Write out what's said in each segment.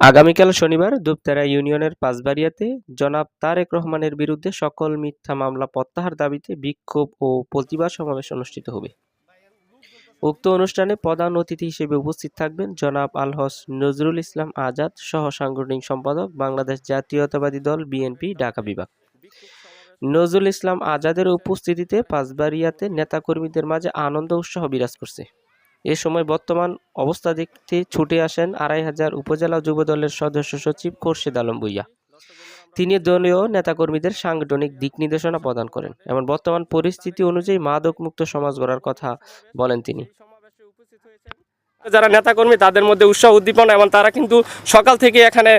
আগামীকাল শনিবার দুপতেরা ইউনিয়নের পাঁচবাড়িয়াতে জনাব তারেক রহমানের বিরুদ্ধে সকল মিথ্যা মামলা প্রত্যাহার দাবিতে বিক্ষোভ ও প্রতিবাদ সমাবেশ অনুষ্ঠিত হবে। উক্ত অনুষ্ঠানে প্রধান অতিথি হিসেবে উপস্থিত থাকবেন জনাব আলহস নজরুল ইসলাম আজাদ, সহ সাংগঠনিক সম্পাদক বাংলাদেশ জাতীয়তাবাদী দল বিএনপি, ঢাকা বিভাগ। নজরুল ইসলাম আজাদের উপস্থিতিতে পাঁচবাড়িয়াতে নেতাকর্মীদের মাঝে আনন্দ উৎসাহ বিরাজ করছে। এ সময় বর্তমান অবস্থা দেখতে ছুটে আসেন আড়াই হাজার উপজেলা যুবদলের সদস্য সচিব খোরশেদ আলম ভুইয়া। তিনি দলীয় নেতাকর্মীদের সাংগঠনিক দিক নির্দেশনা প্রদান করেন। এবং বর্তমান পরিস্থিতি অনুযায়ী মাদকমুক্ত সমাজ গড়ার কথা বলেন তিনি। যারা নেতাকর্মী, তাদের মধ্যে উৎসাহ উদ্দীপনা এবং তারা কিন্তু সকাল থেকে এখানে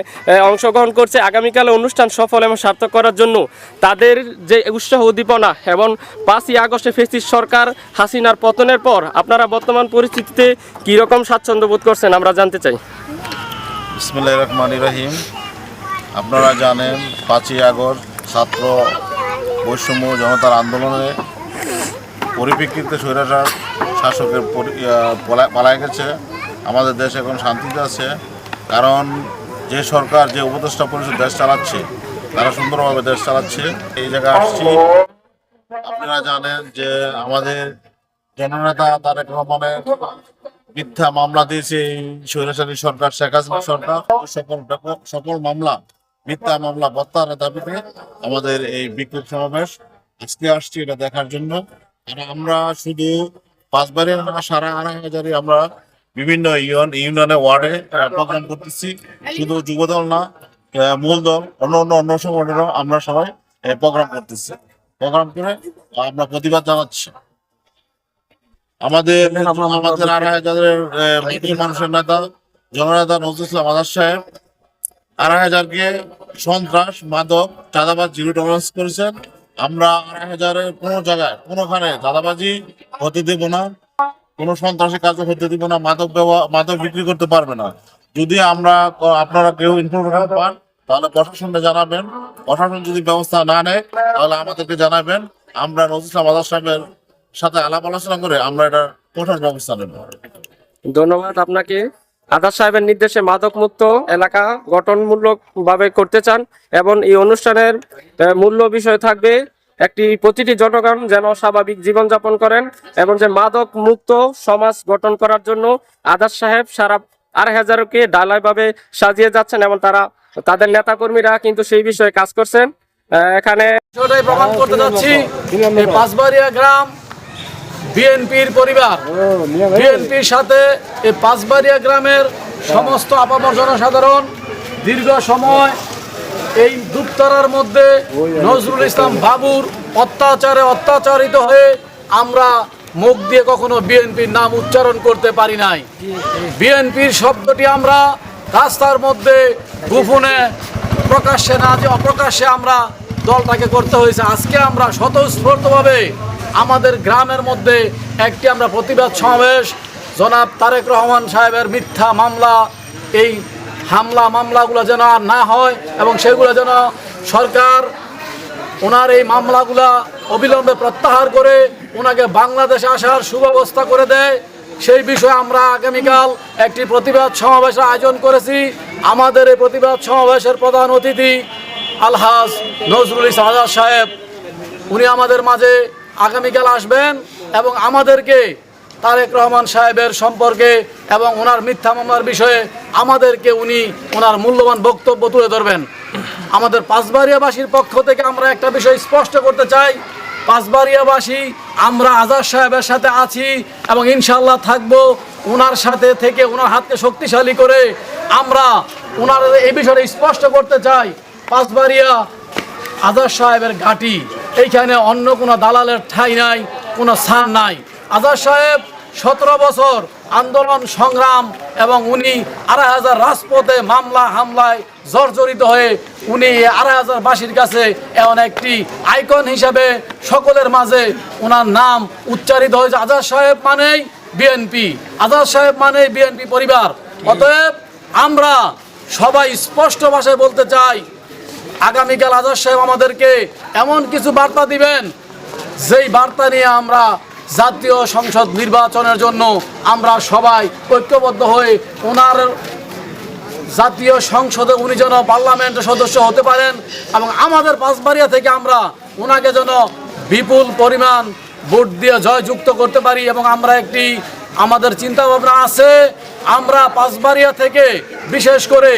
অংশগ্রহণ করছে। আগামীকালে অনুষ্ঠান সফল এবং সার্থক করার জন্য তাদের যে উৎসাহ উদ্দীপনা এবং পাঁচই আগস্টে ফেসিস সরকার হাসিনার পতনের পর আপনারা বর্তমান পরিস্থিতিতে কীরকম স্বাচ্ছন্দ্য বোধ করছেন আমরা জানতে চাই। বিসমুল্লাহ রহমান রহিম। আপনারা জানেন পাঁচই আগস্ট ছাত্র বৈষম্য জনতার আন্দোলনে পরিপ্রেক্ষিতে স্বৈরাচার শাসকের পালায় গেছে। আমাদের দেশ এখন শান্তিতে আছে। কারণ যে সরকার, যে উপদেষ্টা পরিষদ দেশ চালাচ্ছে, তারা সুন্দরভাবে দেশ চালাচ্ছে। এই জায়গায় আসছি। আপনারা জানেন যে আমাদের জননেতা তারেক রহমানের মিথ্যা মামলা দিয়েছে এই স্বৈরাচারী সরকার, শেখ হাসিনা সরকার। সকল সকল মামলা, মিথ্যা মামলা প্রত্যাহারের দাবিতে আমাদের এই বিক্ষোভ সমাবেশ। আজকে আসছি এটা দেখার জন্য। আমরা শুধু পাঁচবারে না সারা আড়াই হাজারে আমরা বিভিন্ন ইউনিয়ন ইউনিয়নে ওয়ার্ডে প্রোগ্রাম করতেছি। শুধু যুবদল না মূল দল, অন্য অন্য অন্য সংগঠনও আমরা সবাই প্রোগ্রাম করতেছি। প্রোগ্রাম করে আমরা প্রতিবাদ জানাচ্ছি। আমাদের আমাদের আড়াই হাজারের মানুষের নেতা, জননেতা নজরুল ইসলাম আজাদ সাহেব, আড়াই হাজারকে সন্ত্রাস, মাদক, চাঁদাবাজ, জিরো টলারেন্স করেছেন। আমরা আড়াই হাজারের কোনো জায়গায়, কোনোখানে চাঁদাবাজি হতে দেব না, কোনো সন্ত্রাসী কাজ হতে দিব না, মাদক ব্যবহার মাদক বিক্রি করতে পারবে না। যদি আমরা, আপনারা কেউ ইনফরমেশন পান, তাহলে প্রশাসনকে জানাবেন। প্রশাসন যদি ব্যবস্থা না নেয়, তাহলে আমাদেরকে জানাবেন। আমরা নজরুল ইসলাম আজাদ সাহেবের সাথে আলাপ আলোচনা করে আমরা এটা কঠোর ব্যবস্থা নেব। ধন্যবাদ আপনাকে। আদার সাহেবের নির্দেশে মাদক মুক্ত এলাকা গঠনমূলক ভাবে করতে চান এবং এই অনুষ্ঠানের মূল্য বিষয় থাকবে একটি প্রতিটি জনগণ যেন স্বাভাবিক জীবনযাপন করেন এবং যে মাদক মুক্ত সমাজ গঠন করার জন্য আদার সাহেব সারা আড়াই হাজারকে ডালাইভাবে সাজিয়ে যাচ্ছেন এবং তারা, তাদের নেতাকর্মীরা কিন্তু সেই বিষয়ে কাজ করছেন। এখানে প্রমাণ করতে যাচ্ছি পাঁচবাড়িয়া গ্রাম বিএনপির পরিবার। বিএনপির সাথে এই পাঁচবাড়িয়া গ্রামের সমস্ত আপামর জনসাধারণ দীর্ঘ সময় এই দুপতারার মধ্যে নজরুল ইসলাম বাবুর অত্যাচারে অত্যাচারিত হয়ে আমরা মুখ দিয়ে কখনো বিএনপির নাম উচ্চারণ করতে পারি নাই। বিএনপির শব্দটি আমরা রাস্তার মধ্যে গোপনে প্রকাশ্যে না যে অপ্রকাশ্যে আমরা দলটাকে করতে হয়েছে। আজকে আমরা স্বতঃস্ফূর্তভাবে আমাদের গ্রামের মধ্যে একটি আমরা প্রতিবাদ সমাবেশ। জনাব তারেক রহমান সাহেবের মিথ্যা মামলা, এই হামলা মামলাগুলো যেন আর না হয় এবং সেগুলো যেন সরকার ওনার এই মামলাগুলা অবিলম্বে প্রত্যাহার করে ওনাকে বাংলাদেশে আসার সুব্যবস্থা করে দেয়। সেই বিষয়ে আমরা আগামীকাল একটি প্রতিবাদ সমাবেশের আয়োজন করেছি। আমাদের এই প্রতিবাদ সমাবেশের প্রধান অতিথি আলহাজ নজরুল আজাদ সাহেব। উনি আমাদের মাঝে আগামীকাল আসবেন এবং আমাদেরকে তারেক রহমান সাহেবের সম্পর্কে এবং ওনার মিথ্যা মামলার বিষয়ে আমাদেরকে উনি ওনার মূল্যবান বক্তব্য তুলে ধরবেন। আমাদের পাঁচবাড়িয়াবাসীর পক্ষ থেকে আমরা একটা বিষয় স্পষ্ট করতে চাই। পাঁচবাড়িয়াবাসী, আমরা আজাদ সাহেবের সাথে আছি এবং ইনশাল্লাহ থাকব ওনার সাথে থেকে ওনার হাতকে শক্তিশালী করে আমরা ওনার এই বিষয়টা স্পষ্ট করতে চাই। পাঁচবাড়িয়া আজাদ সাহেবের ঘাঁটি। এইখানে অন্য কোনো দালালের ঠাঁই নাই, কোনো স্থান নাই। আজাদ সাহেব সতেরো বছর আন্দোলন, সংগ্রাম এবং উনি আড়াই হাজার রাজপথে মামলা, হামলায় জর্জরিত হয়ে উনি আড়াই হাজার বাসীর কাছে এমন একটি আইকন হিসাবে সকলের মাঝে ওনার নাম উচ্চারিত হয়েছে। আজাদ সাহেব মানেই বিএনপি। আজাদ সাহেব মানেই বিএনপি পরিবার। অতএব আমরা সবাই স্পষ্ট ভাষায় বলতে চাই আগামীকাল আজাদ সাহেব আমাদেরকে এমন কিছু বার্তা দিবেন, যেই বার্তা নিয়ে আমরা জাতীয় সংসদ নির্বাচনের জন্য আমরা সবাই ঐক্যবদ্ধ হয়ে ওনার জাতীয় সংসদে উনি যেন পার্লামেন্টের সদস্য হতে পারেন এবং আমাদের পাঁচবাড়িয়া থেকে আমরা ওনাকে যেন বিপুল পরিমাণ ভোট দিয়ে জয়যুক্ত করতে পারি এবং আমরা একটি, আমাদের চিন্তা ভাবনা আছে, আমরা পাঁচবাড়িয়া থেকে বিশেষ করে